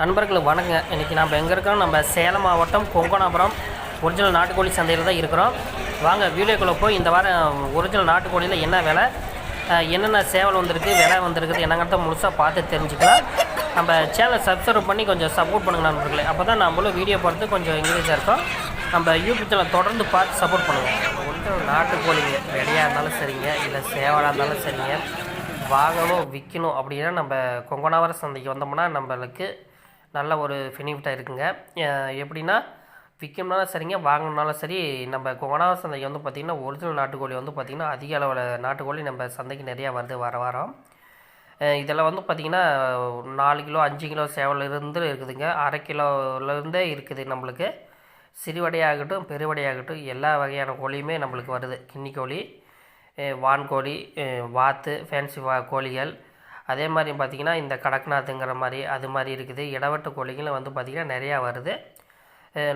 நண்பர்களுக்கு வணக்கங்க. இன்றைக்கி நம்ம எங்கே இருக்கோம் நம்ம சேலம் மாவட்டம் கொங்கனாபுரம். ஒரிஜினல் நாட்டுக்கோழி சந்தையில் தான் இருக்கிறோம். வாங்க வீடியோக்குள்ளே போய் இந்த வாரம் ஒரிஜினல் நாட்டுக்கோழியில் என்ன விலை என்னென்ன சேவல் வந்திருக்கு விலை வந்திருக்குது என்னங்கிறத முழுசாக பார்த்து தெரிஞ்சுக்கலாம். நம்ம சேனலை சப்ஸ்கிரைப் பண்ணி கொஞ்சம் சப்போர்ட் பண்ணுங்க நண்பர்களே. அப்போ தான் நம்மளும் வீடியோ பார்த்து கொஞ்சம் இங்கிலீஷாக இருக்கும். நம்ம யூடியூப் சேனல் தொடர்ந்து பார்த்து சப்போர்ட் பண்ணுங்கள் ஒரிஜினல் நாட்டுக்கோழிங்க விலையாக இருந்தாலும் சரிங்க இல்லை சேவலாக இருந்தாலும் சரிங்க. வாங்கணும் விற்கணும் அப்படின்னா நம்ம கொங்கனாவர சந்தைக்கு வந்தோம்னா நம்மளுக்கு நல்ல ஒரு பெனிஃபிட்டாக இருக்குங்க. எப்படின்னா விற்கணும்னாலும் சரிங்க வாங்கணும்னாலும் சரி நம்ம கோணாவ சந்தைக்கு வந்து பார்த்திங்கன்னா ஒரிஜினல் நாட்டுக்கோழி வந்து பார்த்திங்கன்னா அதிக அளவில் நாட்டுக்கோழி நம்ம சந்தைக்கு நிறையா வருது வர வாரம். இதெல்லாம் வந்து பார்த்திங்கன்னா நாலு கிலோ அஞ்சு கிலோ சேவலிருந்து இருக்குதுங்க. அரை கிலோலேருந்தே இருக்குது நம்மளுக்கு. சிறுவடையாகட்டும் பெருவடையாகட்டும் எல்லா வகையான கோழியுமே நம்மளுக்கு வருது. கிண்ணி கோழி வான்கோழி வாத்து ஃபேன்சி வா கோழிகள் அதே மாதிரி பார்த்திங்கன்னா இந்த கடக்நாத்துங்கிற மாதிரி அது மாதிரி இருக்குது. இடவட்டு கோழிகளும் வந்து பார்த்திங்கன்னா நிறையா வருது.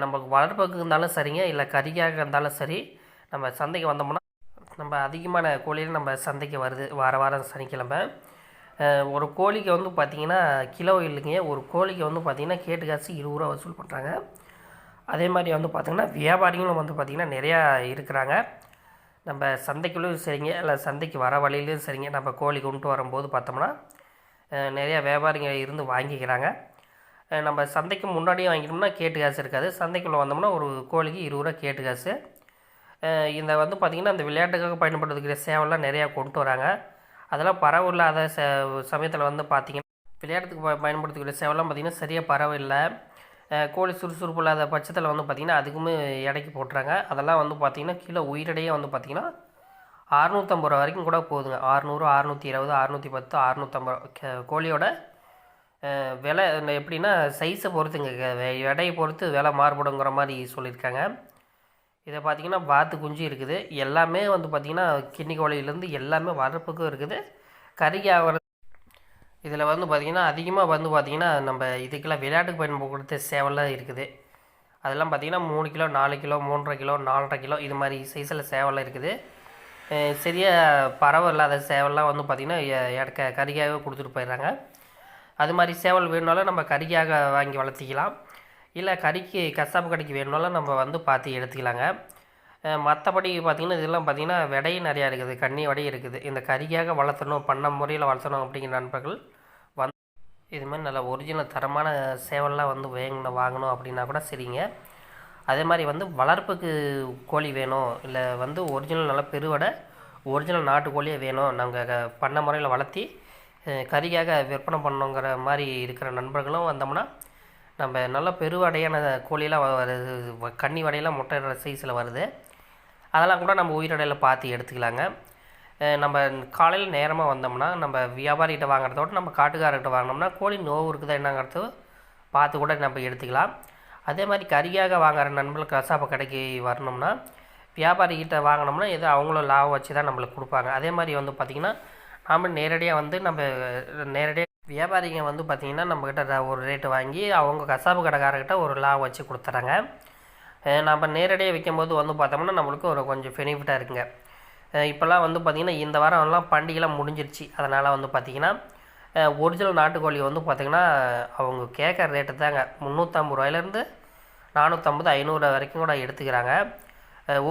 நமக்கு வளர்ப்புக்கு இருந்தாலும் சரிங்க இல்லை கறிக்காக இருந்தாலும் சரி நம்ம சந்தைக்கு வந்தோம்னா நம்ம அதிகமான கோழிகள் நம்ம சந்தைக்கு வருது வார வாரம் சனிக்கிழமை. ஒரு கோழிக்கு வந்து பார்த்திங்கன்னா கிலோ இல்லைங்க ஒரு கோழிக்கு வந்து பார்த்திங்கன்னா கேட்டு காசு இருபது ரூபா வசூல் பண்ணுறாங்க. அதே மாதிரி வந்து பார்த்திங்கன்னா வியாபாரிகளும் வந்து பார்த்திங்கன்னா நிறையா இருக்கிறாங்க. நம்ம சந்தைக்குள்ளேயும் சரிங்க இல்லை சந்தைக்கு வர வழியிலையும் சரிங்க நம்ம கோழி கொண்டு வரும்போது பார்த்தோம்னா நிறையா வியாபாரிங்க இருந்து வாங்கிக்கிறாங்க. நம்ம சந்தைக்கு முன்னாடியே வாங்கிட்டோம்னா கேட்டு காசு இருக்காது. சந்தைக்குள்ளே வந்தோம்னா ஒரு கோழிக்கு இருபது ரூபா கேட்டு காசு. இந்த வந்து பார்த்திங்கன்னா இந்த விளையாட்டுக்காக பயன்படுத்துகிற சேவைலாம் நிறையா கொண்டு வராங்க. அதெல்லாம் பரவில்லாத ச சமயத்தில் வந்து பார்த்திங்கன்னா விளையாட்டுக்கு ப பயன்படுத்தக்கூடிய சேவலாம் பார்த்திங்கன்னா சரியாக பரவாயில்லை கோழி சுறுசுறுப்பு இல்லாத பட்சத்தில் வந்து பார்த்திங்கன்னா அதுக்குமே எடைக்கு போட்டுறாங்க. அதெல்லாம் வந்து பார்த்திங்கன்னா கிலோ உயிரடையே வந்து பார்த்திங்கன்னா அறுநூற்றம்பது ரூபா வரைக்கும் கூட போகுதுங்க. அறுநூறு அறுநூற்றி இருபது அறுநூற்றி பத்து அறுநூற்றம்பது ரூபா. கோழியோட விலை எப்படின்னா சைஸை பொறுத்துங்க. எடையை பொறுத்து விலை மாறுபடுங்கிற மாதிரி சொல்லியிருக்காங்க. இதை பார்த்திங்கன்னா வாத்து குஞ்சு இருக்குது. எல்லாமே வந்து பார்த்திங்கன்னா கிண்ணி கோழியிலேருந்து எல்லாமே வரப்புக்கும் இருக்குது. கறிக்கு ஆகிற இதில் வந்து பார்த்திங்கன்னா அதிகமாக வந்து பார்த்திங்கன்னா நம்ம இதுக்கெல்லாம் விளையாட்டுக்கு பயன்படுத்த சேவல்லாம் இருக்குது. அதெல்லாம் பார்த்திங்கன்னா மூணு கிலோ நாலு கிலோ மூன்றரை கிலோ நாலரை கிலோ இது மாதிரி சைஸில் சேவல்லாம் இருக்குது. சரியாக பறவை இல்லாத சேவல்லாம் வந்து பார்த்திங்கன்னா இடக்க எடக்க கறிக்காகவே கொடுத்துட்டு போயிடுறாங்க. அது மாதிரி சேவல் வேணுனாலும் நம்ம கறிக்காக வாங்கி வளர்த்திக்கலாம். இல்லை கறிக்கு கசாப்பு கடைக்கு வேணுனாலும் நம்ம வந்து பார்த்து எடுத்துக்கலாங்க. மற்றபடி பார்த்திங்கன்னா இதெல்லாம் பார்த்திங்கன்னா விடையும் நிறையா இருக்குது. கண்ணி வடையும் இருக்குது. இந்த கறிக்காக வளர்த்தணும் பண்ண முறையில் வளர்த்தணும் அப்படிங்கிற நண்பர்கள் இது மாதிரி நல்ல ஒரிஜினல் தரமான சேவல்லாம் வந்து வேங்கணும் வாங்கணும் அப்படின்னா கூட சரிங்க. அதே மாதிரி வந்து வளர்ப்புக்கு கோழி வேணும். இல்லை வந்து ஒரிஜினல் நல்ல பெருவடை ஒரிஜினல் நாட்டுக்கோழியே வேணும். நாங்கள் பண்ண முறையில் வளர்த்தி கறிக்காக விற்பனை பண்ணோங்கிற மாதிரி இருக்கிற நண்பர்களும் வந்தோம்னா நம்ம நல்ல பெருவடையான கோழியெல்லாம் வ- வருது கன்னி வடையெல்லாம் முட்டை சைஸில் வருது. அதெல்லாம் கூட நம்ம உயிரடையில் பார்த்து எடுத்துக்கலாங்க. நம்ம காலையில் நேரமாக வந்தோம்னா நம்ம வியாபாரிகிட்ட வாங்குறதோட நம்ம காட்டுக்காரர்கிட்ட வாங்கினோம்னா கோழி நோவு இருக்குதா என்னங்கிறது பார்த்து கூட நம்ம எடுத்துக்கலாம். அதே மாதிரி கறியாக வாங்குற நண்பர்கள் கசாப்பு கடைக்கு வரணும்னா வியாபாரிகிட்ட வாங்கினோம்னா ஏதோ அவங்களும் லாபம் வச்சு தான் நம்மளுக்கு கொடுப்பாங்க. அதே மாதிரி வந்து பார்த்திங்கன்னா நாம் நேரடியாக வந்து நம்ம நேரடியாக வியாபாரிங்க வந்து பார்த்திங்கன்னா நம்மக்கிட்ட ஒரு ரேட்டு வாங்கி அவங்க கசாப்பு கடைக்காரர்கிட்ட ஒரு லாபம் வச்சு கொடுத்துறாங்க. நம்ம நேரடியாக விற்கும்போது வந்து பார்த்தோம்னா நம்மளுக்கு ஒரு கொஞ்சம் பெனிஃபிட்டாக இருக்குங்க. இப்போல்லாம் வந்து பார்த்திங்கன்னா இந்த வாரம்லாம் பண்டிகைலாம் முடிஞ்சிருச்சு. அதனால் வந்து பார்த்திங்கன்னா ஒரிஜினல் நாட்டுக்கோழி வந்து பார்த்திங்கன்னா அவங்க கேட்குற ரேட்டு தாங்க. முந்நூற்றம்பது ரூபாயிலேருந்து நானூற்றம்பது ஐநூறு வரைக்கும் கூட எடுத்துக்கிறாங்க.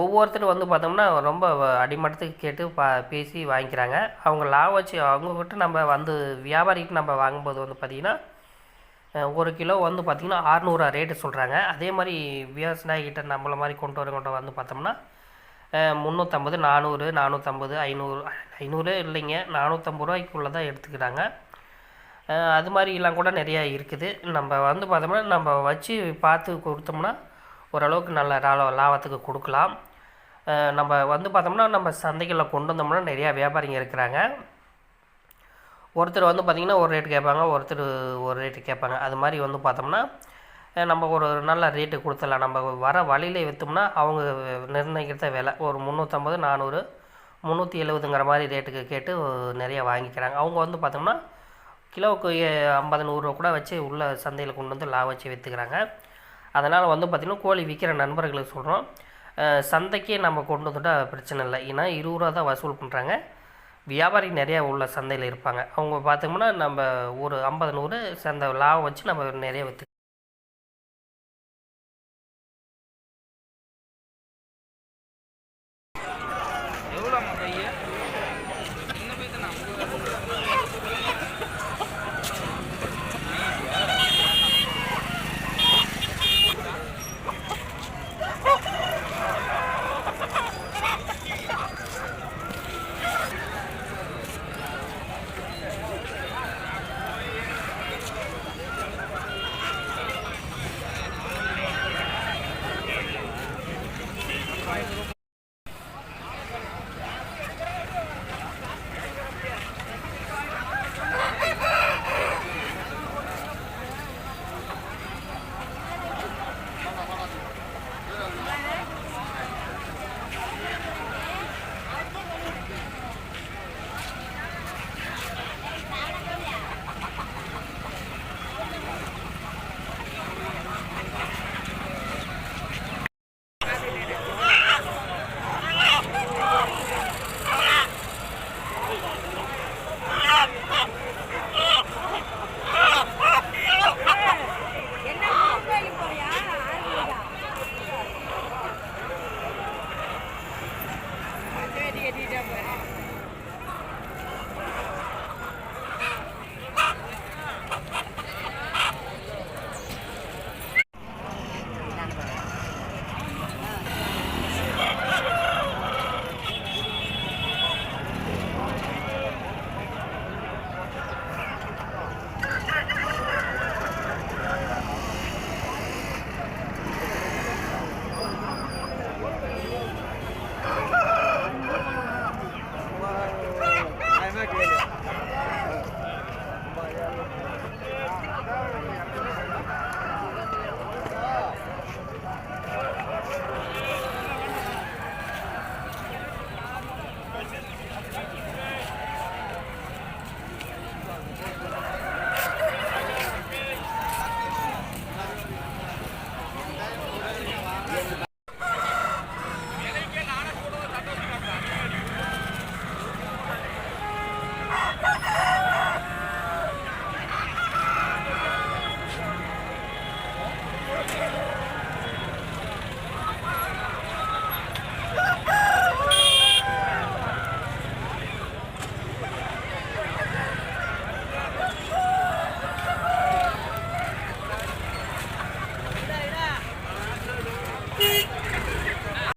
ஒவ்வொருத்தரும் வந்து பார்த்தோம்னா ரொம்ப அடிமட்டத்துக்கு கேட்டு பா பேசி வாங்கிக்கிறாங்க. அவங்க லாபம் வச்சு அவங்கக்கிட்ட நம்ம வந்து வியாபாரிக்கிட்ட நம்ம வாங்கும்போது வந்து பார்த்திங்கன்னா ஒரு கிலோ வந்து பார்த்திங்கன்னா அறுநூறுவா ரேட்டு சொல்கிறாங்க அதே மாதிரி விவசாயிகிட்ட நம்மளை மாதிரி கொண்டு வரவங்கள்ட்ட வந்து பார்த்தோம்னா முந்நூற்றம்பது நானூறு நானூற்றம்பது ஐநூறு ஐநூறு இல்லைங்க நானூற்றம்பது ரூபாய்க்குள்ளே தான் எடுத்துக்கிறாங்க அது மாதிரிலாம் கூட நிறையா இருக்குது. நம்ம வந்து பார்த்தோம்னா நம்ம வச்சு பார்த்து கொடுத்தோம்னா ஓரளவுக்கு நல்ல லாபத்துக்கு கொடுக்கலாம். நம்ம வந்து பார்த்தோம்னா நம்ம சந்தைகளில் கொண்டு வந்தோம்னா நிறையா வியாபாரிங்க இருக்கிறாங்க. ஒருத்தர் வந்து பார்த்திங்கன்னா ஒரு ரேட்டு கேட்பாங்க ஒருத்தர் ஒரு ரேட்டு கேட்பாங்க. அது மாதிரி வந்து பார்த்தோம்னா நம்ம ஒரு நல்ல ரேட்டு கொடுத்துடலாம். நம்ம வர வழியிலே விற்றோம்னா அவங்க நிர்ணயிக்கிறத விலை ஒரு முந்நூற்றம்பது நானூறு முந்நூற்றி எழுபதுங்கிற மாதிரி ரேட்டுக்கு கேட்டு நிறைய வாங்கிக்கிறாங்க. அவங்க வந்து பார்த்தோம்னா கிலோவுக்கு ஐம்பது நூறுரூவா கூட வச்சு உள்ள சந்தையில் கொண்டு வந்து லாபம் வச்சு விற்றுக்கிறாங்க அதனால் வந்து பார்த்திங்கன்னா கோழி விற்கிற நண்பர்களுக்கு சொல்கிறோம் சந்தைக்கே நம்ம கொண்டு வந்துட்டால் பிரச்சனை இல்லை. ஏன்னா இருபது ரூபா தான் வசூல் பண்ணுறாங்க வியாபாரி நிறையா உள்ள சந்தையில் இருப்பாங்க. அவங்க பார்த்தோம்னா நம்ம ஒரு ஐம்பது நூறு சந்தை லாபம் வச்சு நம்ம நிறைய விற்றுக்கலாம் Hijab.